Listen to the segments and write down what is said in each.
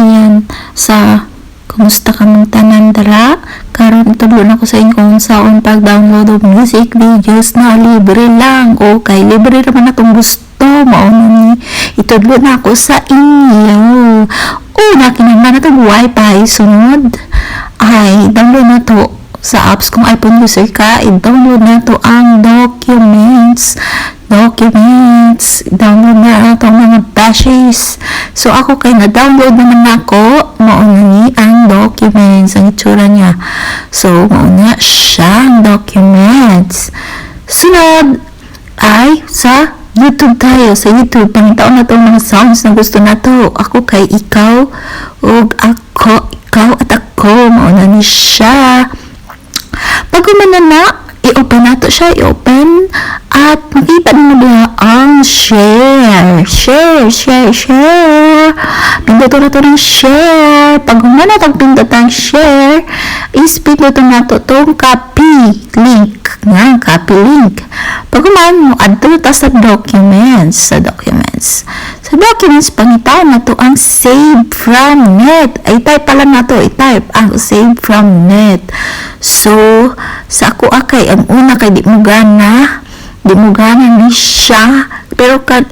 Ayan, sa Kumusta ka mong tanan dara? Karon tulo na ko sa inyo kung saon pag-download of music videos na libre lang. Okay, libre naman akong gusto. Mauna ni itudlo na ako sa inyo. Una, kinahanglan na itong wifi. Sunod, ay download na to sa apps kung iPhone user ka. I-download na to ang documents documents, download na ako mga bashes. So, ako kay na-download naman ako, mauna ni ang documents, ang itsura niya. So, mauna siya ang documents. Sunod ay sa YouTube tayo. Sa YouTube, pangitaon na itong mga sounds na gusto na to. Ako kay ikaw, ug ako, ikaw at ako, mauna ni siya. Pag na, i-open nato siya, i-open at makita mo diha ang share. Share, share, share. Pinduto na to ng share. Pag humana tag pindot ang share, is pinduto na to tong copy link. Nga, copy link. Pag human mo, add to ta sa documents. Sa documents. Sa documents, pangitaw na to ang save from net. Ay, type pala na to. I-type ang save from net. So, sa ako akay, ang una kay di mo gana, di mo gana ni siya. Pero ka,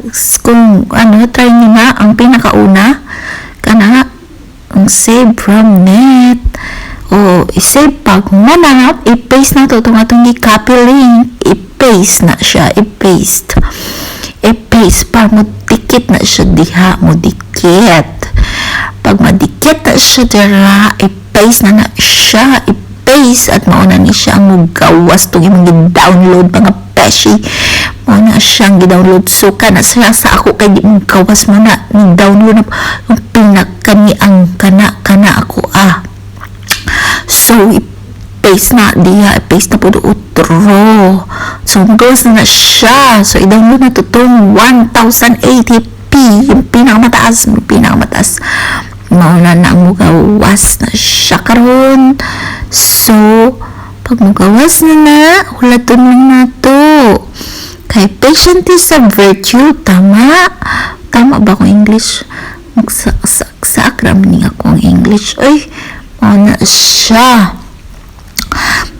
kung ano, try niyo na ang pinakauna, kana, ang save from net. O, i-save pag mananap, i-paste na to itong atong i-copy link, i-paste na siya, i-paste. I-paste para mo dikit na siya diha, mo dikit. Pag madikit na siya dira, i-paste na na siya, i-paste at mauna ni siya ang mugawas itong imong gi-download mga peshi. Mauna siyang gi-download. So, kana siya sa ako kay di mo gawas mo na, ni-download na yung pinakani ang kana, kana ako ah. So, i-paste na diya, i-paste na po do utro. So, magawas na na siya. So, i-download na to itong 1080p, yung pinakamataas, yung pinakamataas. Mauna na ang mugawas na siya karon. So, pag mugawas na na, hulaton lang na to. Kay patient is a virtue, tama? Tama ba akong English? Magsaksak raman niya akong English. Ay, mauna siya.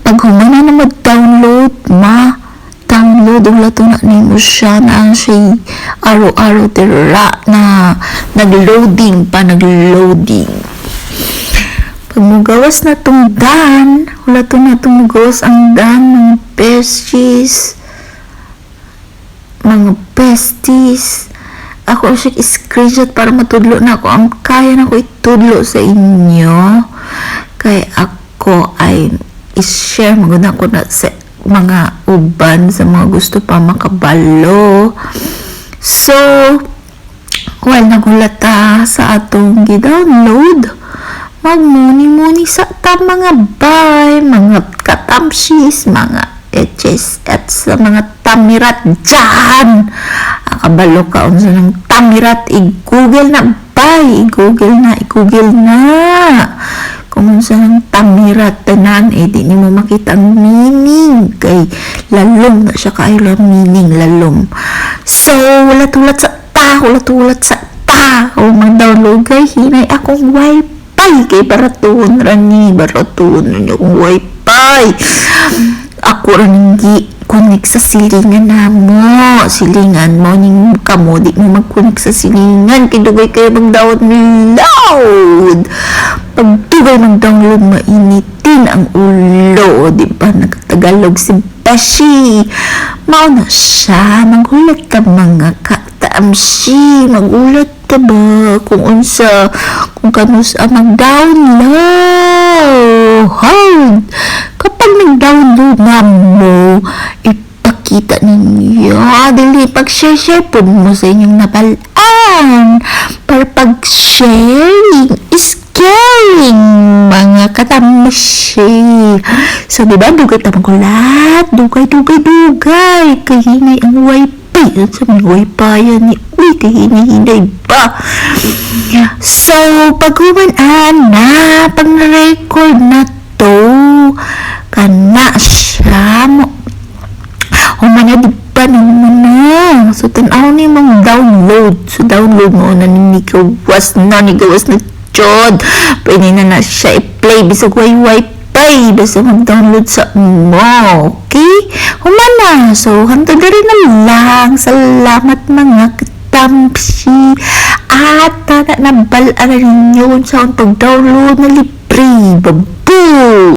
Pag humana na mag-download, ma, download wala to na nimo siya na ang siya araw-araw tira na nag-loading pa, nag-loading. Pag mugawas na tong dan, wala tong mugawas ang dan ng besties, mga besties. Ako siya screenshot para matudlo na ako. Ang kaya na ko itudlo sa inyo. Kay ako ay i-share maganda ko na sa mga uban sa mga gusto pa makabalo. So, while nagulata sa atong gi-download, magmuni-muni sa ta mga bay, mga katamsis, mga etches at sa mga tamirat dyan. Akabalo ka unsa ng tamirat, i-google na bay, i-google na, i-google na. Kung unsa ng tamirat tanan, eh di mo makita ang meaning kay lalom na siya kayo lang meaning lalom. So, wala tulat sa ta, wala tulat sa ta. O mag-download kay hinay akong wifi kay baraton rani, baraton yung wifi. Ako hindi kunik sa silingan na mo. Silingan mo, ning kamo, di mo magkunik sa silingan. Kay dugay kayo ni loud. Pag dugay mag-download, mainitin ang ulo. Di ba? Nagtagalog si Beshi. Mauna siya. Magulat ka mga ka-taamsi. Magulat ka ba kung unsa, kung kanus ang mag-download. Kapag nag-download na mo, ipakita ninyo. Dili, pag-share-share po mo sa inyong nabalaan. Para pag-sharing is caring, mga katamasi. So, di ba, dugay magulat. Dugay, dugay, dugay. Kahinay ang wifi. Sa may wifi yan ni Uy, kahinay-hinay ba? So, pag-umanaan na, pag na-record na to, kana siya mo. Humana di pa naman na. So, tanaw ni mong download. So, download mo na ni gawas na, ni gawas na Chod, pwede na na siya i-play bisag way wifi basta mag-download sa mo. Okay? Humana. So, hantod na rin na lang. Salamat mga katamsi. At tana na balaan na ninyo sa pag-download na libre. Babu!